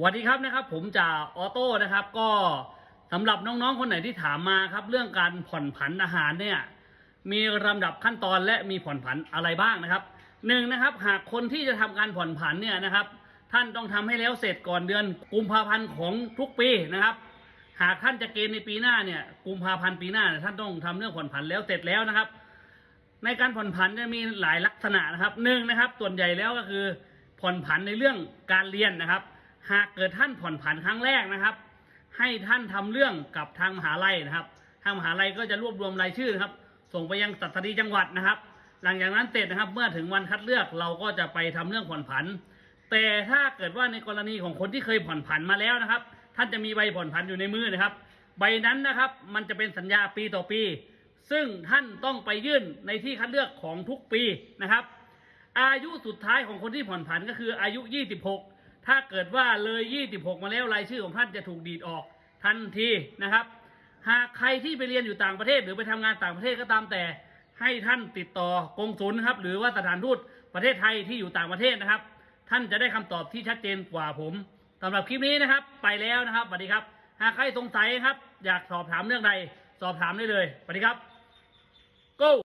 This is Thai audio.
สวัสดีครับนะครับ ผมจ่าออโต้นะครับ ก็สำหรับน้องๆคนไหนที่ถามมาครับ เรื่องการผ่อนผันอาหารเนี่ยมีลำดับขั้นตอนและมีผ่อนผันอะไรบ้างนะครับหนึ่งนะครับ หากคนที่จะทำการผ่อนผันเนี่ยนะครับ ท่านต้องทำให้แล้วเสร็จก่อนเดือนกุมภาพันธ์ของทุกปีนะครับ หากท่านจะเกณฑ์ในปีหน้าเนี่ยกุมภาพันธ์ปีหน้าท่านต้องทำเรื่องผ่อนผันแล้วเสร็จแล้วนะครับ ในการผ่อนผันจะมีหลายลักษณะนะครับหนึ่งนะครับส่วนใหญ่แล้วก็คือผ่อนผันในเรื่องการเรียนนะครับ หากเกิดท่านผ่อนผันครั้งแรกนะครับ ให้ท่านทำเรื่องกับทางมหาลัยนะครับ ทางมหาลัยก็จะรวบรวมรายชื่อครับ ส่งไปยังสัตรีจังหวัดนะครับ หลังจากนั้นเสร็จนะครับเมื่อถึงวันคัดเลือกเราก็จะไปทำเรื่องผ่อนผัน แต่ถ้าเกิดว่าในกรณีของคนที่เคยผ่อนผันมาแล้วนะครับ ท่านจะมีใบผ่อนผันอยู่ในมือนะครับ ใบนั้นนะครับมันจะเป็นสัญญาปีต่อปี ซึ่งท่านต้องไปยื่นในที่คัดเลือกของทุกปีนะครับ อายุสุดท้ายของคนที่ผ่อนผันก็คืออายุ 26 ถ้าเกิดว่าเลย 26 มาแล้วรายชื่อของท่านจะถูกดีดออกทันทีนะครับ หากใครที่ไปเรียนอยู่ต่างประเทศหรือไปทำงานต่างประเทศก็ตามแต่ ให้ท่านติดต่อกงสุลครับหรือว่าสถานทูตประเทศไทยที่อยู่ต่างประเทศนะครับ ท่านจะได้คำตอบที่ชัดเจนกว่าผมสำหรับคลิปนี้นะครับ ไปแล้วนะครับสวัสดีครับ หากใครสงสัยครับ อยากสอบถามเรื่องใดสอบถามได้เลยสวัสดีครับ go